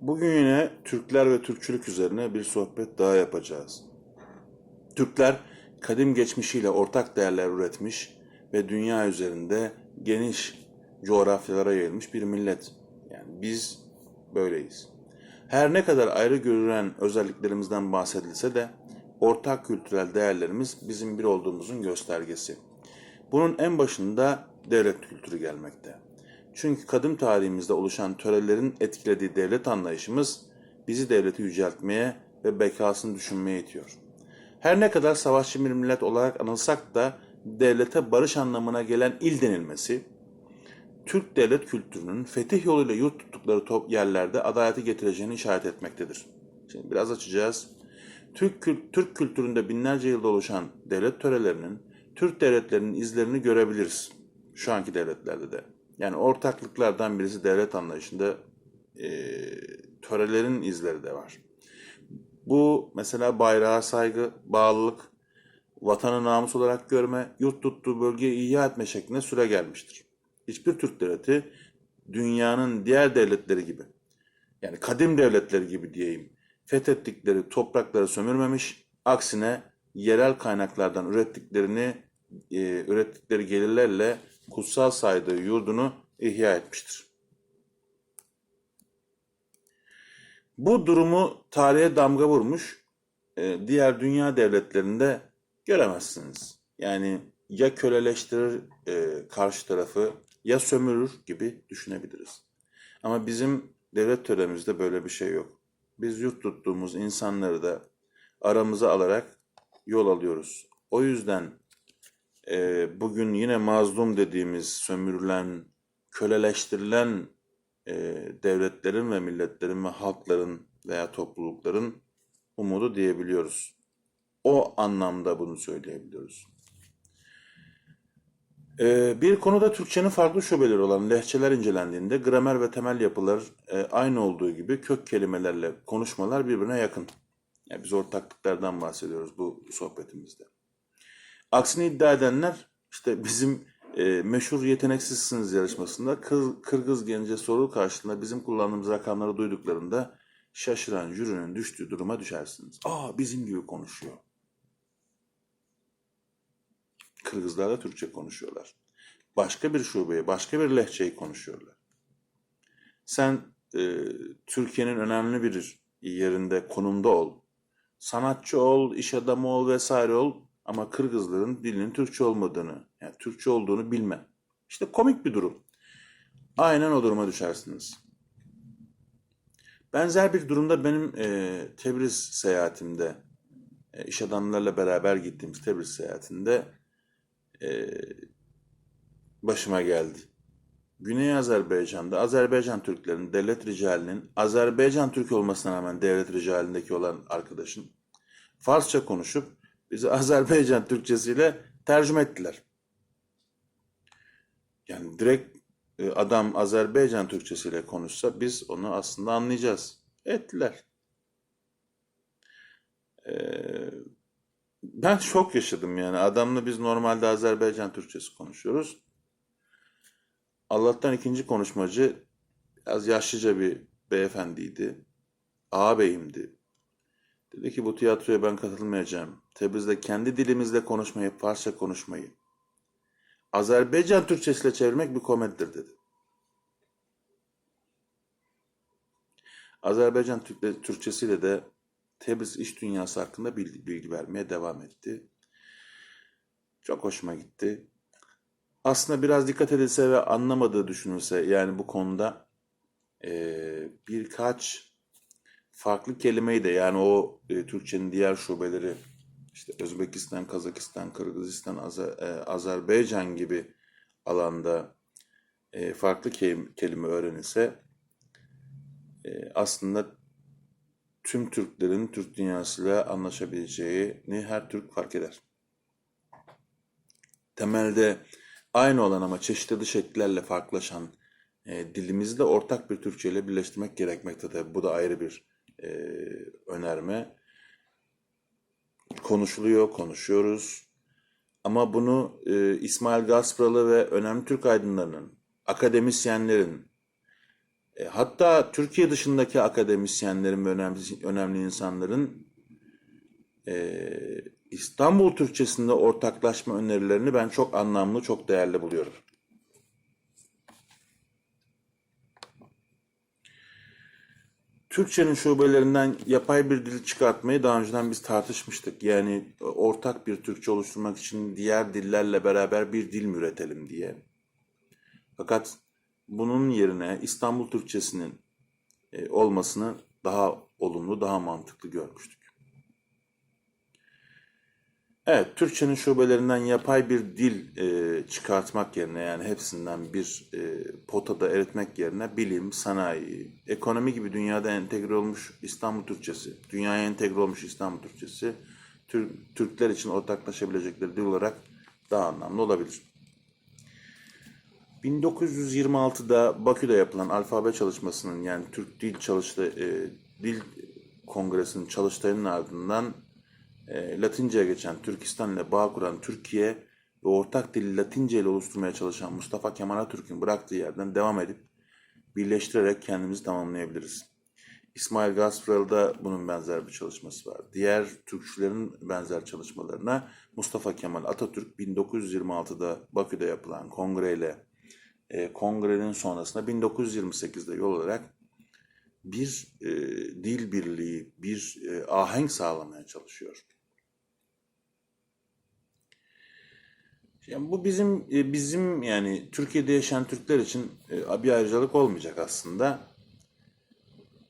Bugün yine Türkler ve Türkçülük üzerine bir sohbet daha yapacağız. Türkler kadim geçmişiyle ortak değerler üretmiş ve dünya üzerinde geniş coğrafyalara yayılmış bir millet. Yani biz böyleyiz. Her ne kadar ayrı görülen özelliklerimizden bahsedilse de ortak kültürel değerlerimiz bizim bir olduğumuzun göstergesi. Bunun en başında devlet kültürü gelmekte. Çünkü kadim tarihimizde oluşan törelerin etkilediği devlet anlayışımız bizi devleti yüceltmeye ve bekasını düşünmeye itiyor. Her ne kadar savaşçı bir millet olarak anılsak da devlete barış anlamına gelen il denilmesi, Türk devlet kültürünün fetih yoluyla yurt tuttukları top yerlerde adaleti getireceğini işaret etmektedir. Şimdi biraz açacağız. Türk, Türk kültüründe binlerce yılda oluşan devlet törelerinin, Türk devletlerinin izlerini görebiliriz. Şu anki devletlerde de. Yani ortaklıklardan birisi devlet anlayışında eee törelerin izleri de var. Bu mesela bayrağa saygı, bağlılık, vatanı namus olarak görme, yurt tuttuğu bölgeyi ihya etme şeklinde süre gelmiştir. Hiçbir Türk devleti dünyanın diğer devletleri gibi, yani kadim devletleri gibi diyeyim, fethettikleri toprakları sömürmemiş, aksine yerel kaynaklardan ürettiklerini, e, ürettikleri gelirlerle kutsal saydığı yurdunu ihya etmiştir. Bu durumu tarihe damga vurmuş, e, diğer dünya devletlerinde göremezsiniz. Yani ya köleleştirir e, karşı tarafı ya sömürür gibi düşünebiliriz. Ama bizim devlet töremizde böyle bir şey yok. Biz yurt tuttuğumuz insanları da aramıza alarak yol alıyoruz. O yüzden e, bugün yine mazlum dediğimiz sömürülen, köleleştirilen e, devletlerin ve milletlerin ve halkların veya toplulukların umudu diyebiliyoruz. O anlamda bunu söyleyebiliyoruz. Ee, bir konuda Türkçenin farklı şubeleri olan lehçeler incelendiğinde gramer ve temel yapılar e, aynı olduğu gibi kök kelimelerle konuşmalar birbirine yakın. Yani biz ortaklıklardan bahsediyoruz bu sohbetimizde. Aksini iddia edenler işte bizim e, meşhur yeteneksizsiniz yarışmasında Kır- Kırgız gence soru karşılığında bizim kullandığımız rakamları duyduklarında şaşıran jürinin düştüğü duruma düşersiniz. Aa bizim gibi konuşuyor. Kırgızlar da Türkçe konuşuyorlar. Başka bir şubeyi, başka bir lehçeyi konuşuyorlar. Sen e, Türkiye'nin önemli bir yerinde, konumda ol. Sanatçı ol, iş adamı ol vesaire ol ama Kırgızların dilinin Türkçe olmadığını, yani Türkçe olduğunu bilme. İşte komik bir durum. Aynen o duruma düşersiniz. Benzer bir durumda benim e, Tebriz seyahatimde, e, iş adamlarıyla beraber gittiğimiz Tebriz seyahatinde e, başıma geldi. Güney Azerbaycan'da Azerbaycan Türklerinin devlet ricalinin Azerbaycan Türk olmasına rağmen devlet ricalindeki olan arkadaşın Farsça konuşup bizi Azerbaycan Türkçesiyle tercüme ettiler. Yani direkt e, adam Azerbaycan Türkçesiyle konuşsa biz onu aslında anlayacağız. Ettiler. Ee, ben şok yaşadım yani. Adamla biz normalde Azerbaycan Türkçesi konuşuyoruz. Allah'tan ikinci konuşmacı biraz yaşlıca bir beyefendiydi. Ağabeyimdi. Dedi ki bu tiyatroya ben katılmayacağım. Tebriz'de kendi dilimizle konuşmayı, Farsça konuşmayı. Azerbaycan Türkçesiyle çevirmek bir komedidir dedi. Azerbaycan Türk- Türkçesiyle de Tebriz iş dünyası hakkında bilgi, bilgi vermeye devam etti. Çok hoşuma gitti. Aslında biraz dikkat edilse ve anlamadığı düşünülse yani bu konuda eee, birkaç farklı kelimeyi de yani o e, Türkçenin diğer şubeleri işte Özbekistan, Kazakistan, Kırgızistan, Azer- e, Azerbaycan gibi alanda e, farklı ke- kelime öğrenilse e, aslında tüm Türklerin Türk dünyasıyla anlaşabileceğini her Türk fark eder. Temelde aynı olan ama çeşitli şekillerle farklılaşan e, dilimizi de ortak bir Türkçe ile birleştirmek gerekmektedir. Bu da ayrı bir e, önerme. Konuşuluyor, konuşuyoruz. Ama bunu e, İsmail Gaspralı ve önemli Türk aydınlarının, akademisyenlerin, E, hatta Türkiye dışındaki akademisyenlerin ve önemli, önemli insanların e, İstanbul Türkçesinde ortaklaşma önerilerini ben çok anlamlı, çok değerli buluyorum. Türkçenin şubelerinden yapay bir dil çıkartmayı daha önceden biz tartışmıştık. Yani ortak bir Türkçe oluşturmak için diğer dillerle beraber bir dil üretelim diye. Fakat bunun yerine İstanbul Türkçesinin e, olmasını daha olumlu, daha mantıklı görmüştük. Evet, Türkçenin şubelerinden yapay bir dil e, çıkartmak yerine yani hepsinden bir e, potada eritmek yerine bilim, sanayi, ekonomi gibi dünyada entegre olmuş İstanbul Türkçesi, dünyaya entegre olmuş İstanbul Türkçesi, Türk, Türkler için ortaklaşabilecekleri dil olarak daha anlamlı olabilir. 1926'da Bakü'de yapılan alfabe çalışmasının yani Türk Dil Çalıştay e, Dil Kongresi'nin çalıştayının ardından e, Latince'ye geçen Türkistan ile bağ kuran Türkiye ve ortak dili Latince ile oluşturmaya çalışan Mustafa Kemal Atatürk'ün bıraktığı yerden devam edip birleştirerek kendimizi tamamlayabiliriz. İsmail Gaspar'da bunun benzer bir çalışması var. Diğer Türkçülerin benzer çalışmalarına Mustafa Kemal Atatürk 1926'da Bakü'de yapılan kongreyle e, kongrenin sonrasında 1928'de yol olarak bir e, dil birliği, bir e, ahenk sağlamaya çalışıyor. Yani bu bizim e, bizim yani Türkiye'de yaşayan Türkler için e, bir ayrıcalık olmayacak aslında.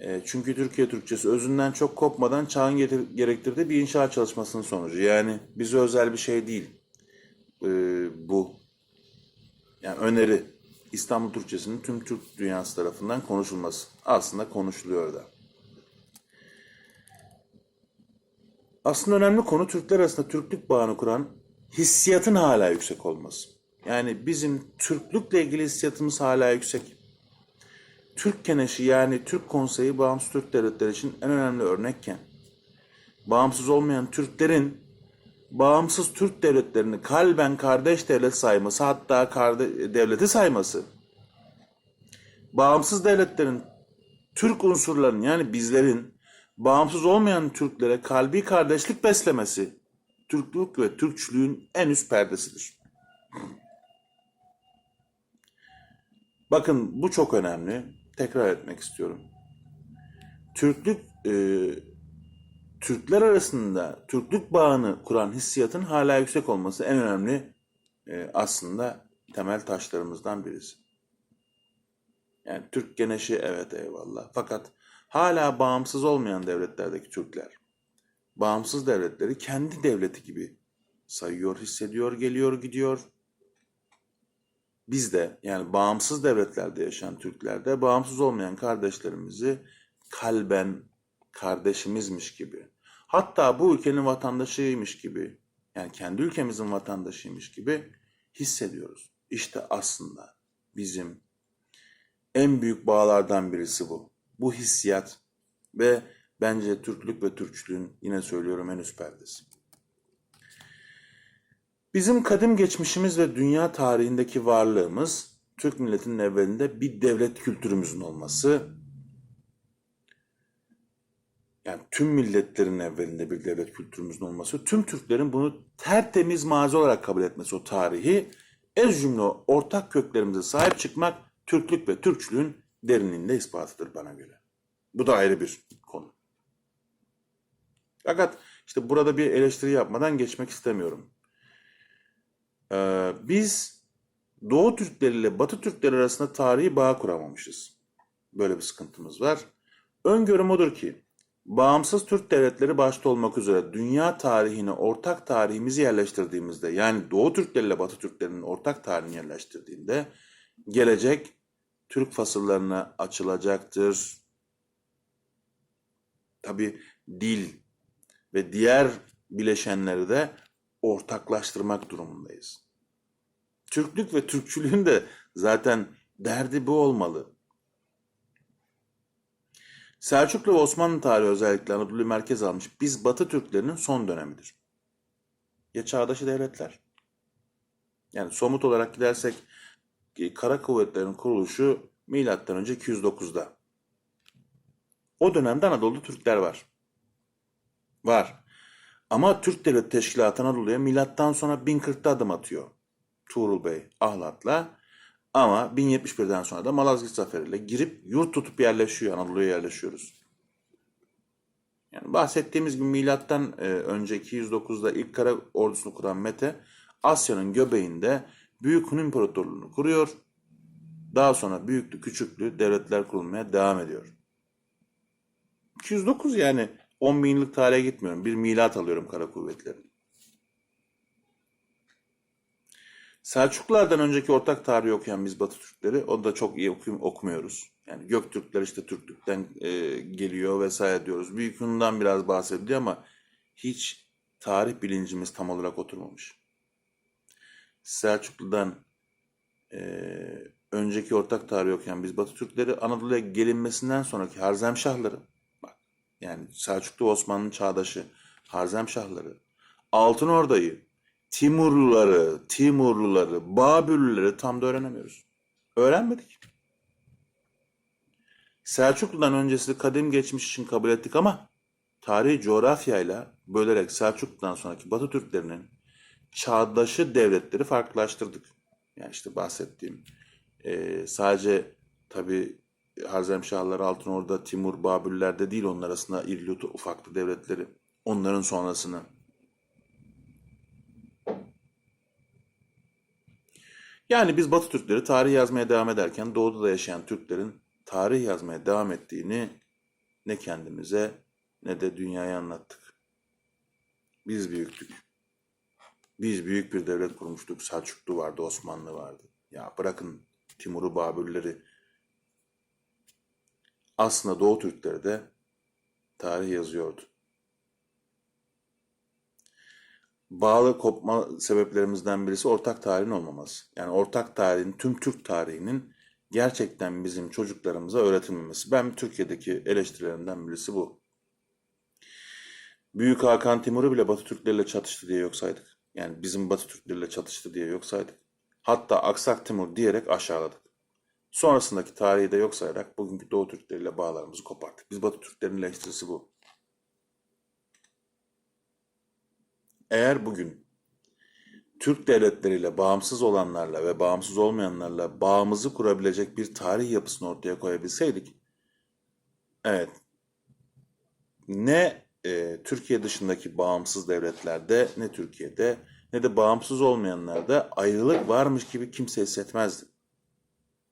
E, çünkü Türkiye Türkçesi özünden çok kopmadan çağın gerektirdiği bir inşaat çalışmasının sonucu. Yani bize özel bir şey değil bu. Yani öneri İstanbul Türkçesinin tüm Türk dünyası tarafından konuşulması. Aslında konuşuluyor da. Aslında önemli konu Türkler arasında Türklük bağını kuran hissiyatın hala yüksek olması. Yani bizim Türklükle ilgili hissiyatımız hala yüksek. Türk Keneşi yani Türk Konseyi bağımsız Türk devletleri için en önemli örnekken, bağımsız olmayan Türklerin bağımsız Türk devletlerini kalben kardeş devlet sayması hatta karde devleti sayması, bağımsız devletlerin Türk unsurlarının yani bizlerin bağımsız olmayan Türklere kalbi kardeşlik beslemesi, Türklük ve Türkçülüğün en üst perdesidir. Bakın bu çok önemli. Tekrar etmek istiyorum. Türklük e, Türkler arasında Türklük bağını kuran hissiyatın hala yüksek olması en önemli e, aslında temel taşlarımızdan birisi. Yani Türk geneşi evet eyvallah. Fakat hala bağımsız olmayan devletlerdeki Türkler bağımsız devletleri kendi devleti gibi sayıyor, hissediyor, geliyor, gidiyor. Biz de yani bağımsız devletlerde yaşayan Türkler de bağımsız olmayan kardeşlerimizi kalben kardeşimizmiş gibi hatta bu ülkenin vatandaşıymış gibi yani kendi ülkemizin vatandaşıymış gibi hissediyoruz. İşte aslında bizim en büyük bağlardan birisi bu. Bu hissiyat ve bence Türklük ve Türkçülüğün yine söylüyorum en üst perdesi. Bizim kadim geçmişimiz ve dünya tarihindeki varlığımız Türk milletinin evvelinde bir devlet kültürümüzün olması, yani tüm milletlerin evvelinde bir devlet kültürümüzün olması, tüm Türklerin bunu tertemiz mazi olarak kabul etmesi o tarihi, ez cümle ortak köklerimize sahip çıkmak Türklük ve Türkçülüğün derinliğinde ispatıdır bana göre. Bu da ayrı bir konu. Fakat işte burada bir eleştiri yapmadan geçmek istemiyorum. Ee, biz Doğu Türkleri ile Batı Türkleri arasında tarihi bağ kuramamışız. Böyle bir sıkıntımız var. Öngörüm odur ki bağımsız Türk devletleri başta olmak üzere dünya tarihine ortak tarihimizi yerleştirdiğimizde yani Doğu Türkleri ile Batı Türklerinin ortak tarihini yerleştirdiğinde gelecek Türk fasıllarına açılacaktır. Tabi dil ve diğer bileşenleri de ortaklaştırmak durumundayız. Türklük ve Türkçülüğün de zaten derdi bu olmalı. Selçuklu ve Osmanlı tarihi özellikle Anadolu'yu merkez almış biz Batı Türklerinin son dönemidir. Ya çağdaşı devletler. Yani somut olarak gidersek e, kara kuvvetlerin kuruluşu Milattan önce 209'da. O dönemde Anadolu'da Türkler var. Var. Ama Türk Devlet Teşkilatı Anadolu'ya milattan sonra 1040'ta adım atıyor. Tuğrul Bey Ahlat'la. Ama 1071'den sonra da Malazgirt Zaferi'yle girip yurt tutup yerleşiyor. Anadolu'ya yerleşiyoruz. Yani bahsettiğimiz gibi milattan e, önce 209'da ilk kara ordusunu kuran Mete Asya'nın göbeğinde Büyük Hun İmparatorluğunu kuruyor. Daha sonra büyüklü küçüklü devletler kurulmaya devam ediyor. 209 yani 10 bin yıllık tarihe gitmiyorum. Bir milat alıyorum kara kuvvetleri. Selçuklulardan önceki ortak tarihi okuyan biz Batı Türkleri, onu da çok iyi okum- okumuyoruz. Yani Göktürkler işte Türklükten e, geliyor vesaire diyoruz. Büyük Hun'dan biraz bahsediliyor ama hiç tarih bilincimiz tam olarak oturmamış. Selçuklu'dan e, önceki ortak tarihi okuyan biz Batı Türkleri Anadolu'ya gelinmesinden sonraki Harzemşahları, yani Selçuklu ve Osmanlı çağdaşı Harzemşahları, Altın Orda'yı, Timurluları, Timurluları, Babürlüleri tam da öğrenemiyoruz. Öğrenmedik. Selçuklu'dan öncesi kadim geçmiş için kabul ettik ama tarihi coğrafyayla bölerek Selçuklu'dan sonraki Batı Türklerinin çağdaşı devletleri farklılaştırdık. Yani işte bahsettiğim eee, sadece tabi Harzemşahlar, Altınorda, Timur, Babürler'de değil onun arasında irili ufaklı devletleri. Onların sonrasını. Yani biz Batı Türkleri tarih yazmaya devam ederken doğuda da yaşayan Türklerin tarih yazmaya devam ettiğini ne kendimize ne de dünyaya anlattık. Biz büyüktük. Biz büyük bir devlet kurmuştuk. Selçuklu vardı, Osmanlı vardı. Ya bırakın Timur'u, Babürleri. Aslında Doğu Türkleri de tarih yazıyordu. Bağlı kopma sebeplerimizden birisi ortak tarihin olmaması. Yani ortak tarihin, tüm Türk tarihinin gerçekten bizim çocuklarımıza öğretilmemesi. Ben Türkiye'deki eleştirilerimden birisi bu. Büyük Hakan Timur'u bile Batı Türkleriyle çatıştı diye yok saydık. Yani bizim Batı Türkleriyle çatıştı diye yok saydık. Hatta Aksak Timur diyerek aşağıladık. Sonrasındaki tarihi de yok sayarak bugünkü Doğu Türkleriyle bağlarımızı koparttık. Biz Batı Türklerin eleştirisi bu. Eğer bugün Türk devletleriyle bağımsız olanlarla ve bağımsız olmayanlarla bağımızı kurabilecek bir tarih yapısını ortaya koyabilseydik, evet, ne e, Türkiye dışındaki bağımsız devletlerde ne Türkiye'de ne de bağımsız olmayanlarda ayrılık varmış gibi kimse hissetmezdi.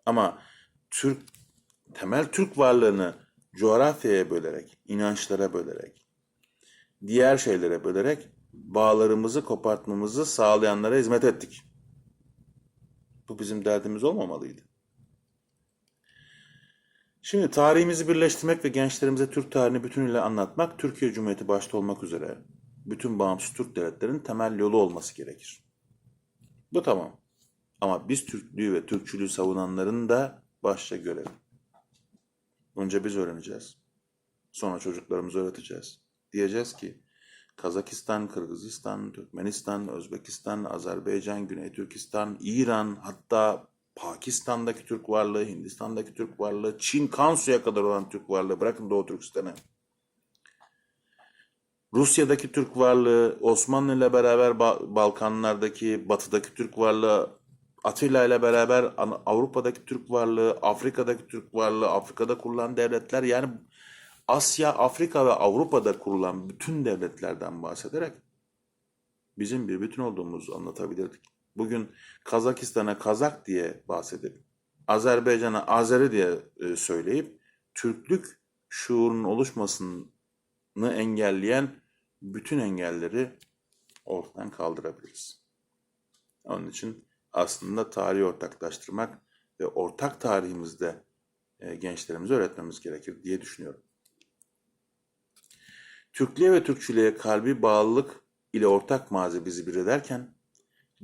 Ama Türk temel Türk varlığını coğrafyaya bölerek, inançlara bölerek, diğer şeylere bölerek bağlarımızı kopartmamızı sağlayanlara hizmet ettik. Bu bizim derdimiz olmamalıydı. Şimdi tarihimizi birleştirmek ve gençlerimize Türk tarihini bütünüyle anlatmak, Türkiye Cumhuriyeti başta olmak üzere bütün bağımsız Türk devletlerinin temel yolu olması gerekir. Bu tamam. Ama biz Türklüğü ve Türkçülüğü savunanların da başta görevi. Önce biz öğreneceğiz. Sonra çocuklarımıza öğreteceğiz. Diyeceğiz ki Kazakistan, Kırgızistan, Türkmenistan, Özbekistan, Azerbaycan, Güney Türkistan, İran, hatta Pakistan'daki Türk varlığı, Hindistan'daki Türk varlığı, Çin, Kansu'ya kadar olan Türk varlığı, bırakın Doğu Türkistan'ı. Rusya'daki Türk varlığı, Osmanlı ile beraber Ba- Balkanlardaki, batıdaki Türk varlığı, Atilla ile beraber Avrupa'daki Türk varlığı, Afrika'daki Türk varlığı, Afrika'da kurulan devletler yani Asya, Afrika ve Avrupa'da kurulan bütün devletlerden bahsederek bizim bir bütün olduğumuzu anlatabilirdik. Bugün Kazakistan'a Kazak diye bahsedip, Azerbaycan'a Azeri diye e, söyleyip Türklük şuurunun oluşmasını engelleyen bütün engelleri ortadan kaldırabiliriz. Onun için aslında tarihi ortaklaştırmak ve ortak tarihimizde e, gençlerimize öğretmemiz gerekir diye düşünüyorum. Türklüğe ve Türkçülüğe kalbi bağlılık ile ortak mazi bizi bir ederken,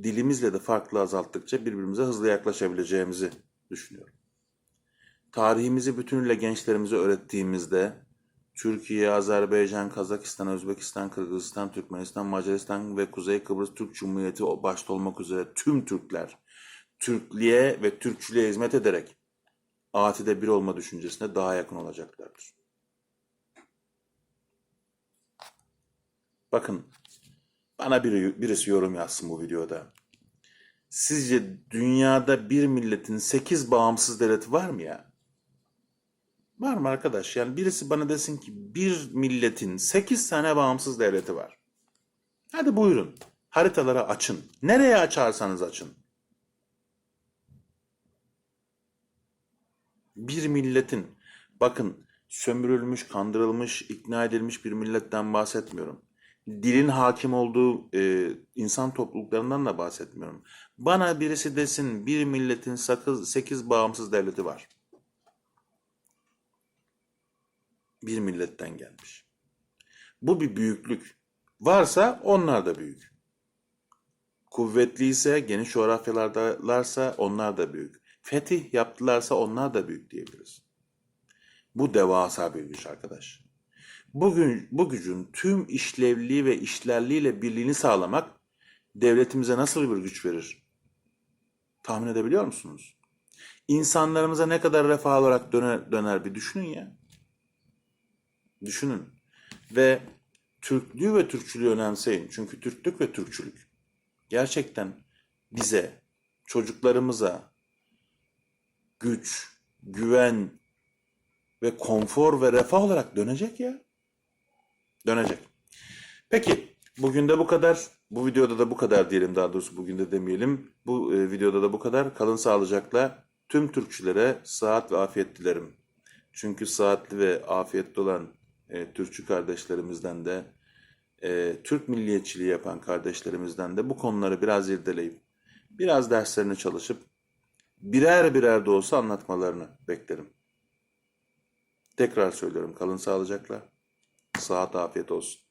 dilimizle de farklı azalttıkça birbirimize hızlı yaklaşabileceğimizi düşünüyorum. Tarihimizi bütünüyle gençlerimize öğrettiğimizde, Türkiye, Azerbaycan, Kazakistan, Özbekistan, Kırgızistan, Türkmenistan, Macaristan ve Kuzey Kıbrıs Türk Cumhuriyeti başta olmak üzere tüm Türkler, Türklüğe ve Türkçülüğe hizmet ederek atide bir olma düşüncesine daha yakın olacaklardır. Bakın bana biri, birisi yorum yazsın bu videoda. Sizce dünyada bir milletin 8 bağımsız devleti var mı ya? Var mı arkadaş? Yani birisi bana desin ki bir milletin 8 tane bağımsız devleti var. Hadi buyurun. Haritaları açın. Nereye açarsanız açın. Bir milletin, bakın sömürülmüş, kandırılmış, ikna edilmiş bir milletten bahsetmiyorum. Dilin hakim olduğu e, insan topluluklarından da bahsetmiyorum. Bana birisi desin bir milletin 8 bağımsız devleti var. Bir milletten gelmiş. Bu bir büyüklük. Varsa onlar da büyük. Kuvvetliyse, geniş coğrafyalardalarsa onlar da büyük. Fetih yaptılarsa onlar da büyük diyebiliriz. Bu devasa bir güç arkadaş. Bugün bu gücün tüm işlevliği ve işlerliğiyle birliğini sağlamak devletimize nasıl bir güç verir? Tahmin edebiliyor musunuz? İnsanlarımıza ne kadar refah olarak döner, döner bir düşünün ya. Düşünün. Ve Türklüğü ve Türkçülüğü önemseyin. Çünkü Türklük ve Türkçülük gerçekten bize, çocuklarımıza güç, güven ve konfor ve refah olarak dönecek ya. Dönecek. Peki bugün de bu kadar. Bu videoda da bu kadar diyelim daha doğrusu bugün de demeyelim. Bu e, videoda da bu kadar. Kalın sağlıcakla tüm Türkçülere sıhhat ve afiyet dilerim. Çünkü sıhhatli ve afiyetli olan e, Türkçü kardeşlerimizden de e, Türk milliyetçiliği yapan kardeşlerimizden de bu konuları biraz irdeleyip biraz derslerini çalışıp birer birer de olsa anlatmalarını beklerim. Tekrar söylüyorum kalın sağlıcakla. Sıhhat afiyet olsun.